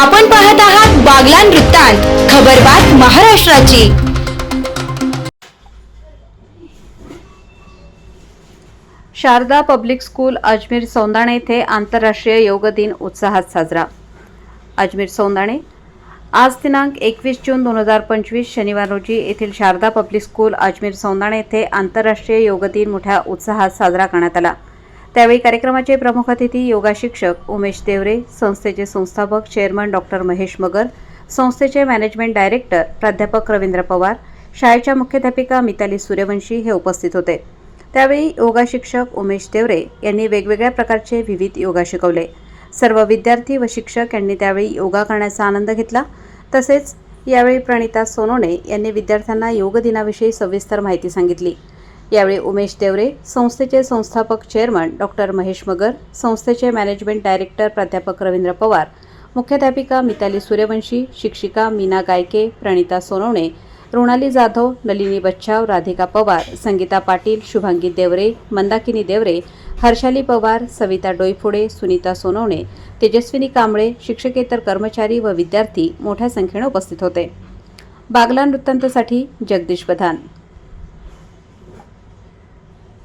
आपण पाहत आहात बागलान वृत्तांत खबरबात महाराष्ट्राची. शारदा पब्लिक स्कूल अजमेर सौंदाणे येथे आंतरराष्ट्रीय योग दिन उत्साहात साजरा. अजमेर सौंदाणे आज दिनांक एकवीस जून दोन हजार पंचवीस शनिवार रोजी येथील शारदा पब्लिक स्कूल अजमेर सौंदाणे येथे आंतरराष्ट्रीय योग दिन मोठ्या उत्साहात साजरा करण्यात आला. त्यावेळी कार्यक्रमाचे प्रमुख अतिथी योगा शिक्षक उमेश देवरे संस्थेचे संस्थापक चेअरमन डॉक्टर महेश मगर संस्थेचे मॅनेजमेंट डायरेक्टर प्राध्यापक रवींद्र पवार शाळेच्या मुख्याध्यापिका मिताली सूर्यवंशी हे उपस्थित होते. त्यावेळी योगा शिक्षक उमेश देवरे यांनी वेगवेगळ्या प्रकारचे विविध योगा शिकवले. सर्व विद्यार्थी व शिक्षक यांनी त्यावेळी योगा करण्याचा आनंद घेतला. तसेच यावेळी प्रणिता सोनोने यांनी विद्यार्थ्यांना योग दिनाविषयी सविस्तर माहिती सांगितली. यावेळी उमेश देवरे संस्थेचे संस्थापक चेअरमन डॉक्टर महेश मगर संस्थेचे मॅनेजमेंट डायरेक्टर प्राध्यापक रवींद्र पवार मुख्याध्यापिका मिताली सूर्यवंशी शिक्षिका मीना गायके प्रणिता सोनवणे रुणाली जाधव नलिनी बच्छाव राधिका पवार संगीता पाटील शुभांगी देवरे मंदाकिनी देवरे हर्षाली पवार सविता डोईफोडे सुनीता सोनवणे तेजस्विनी कांबळे शिक्षकेतर कर्मचारी व विद्यार्थी मोठ्या संख्येने उपस्थित होते. बागला वृत्तांतसाठी जगदीश प्रधान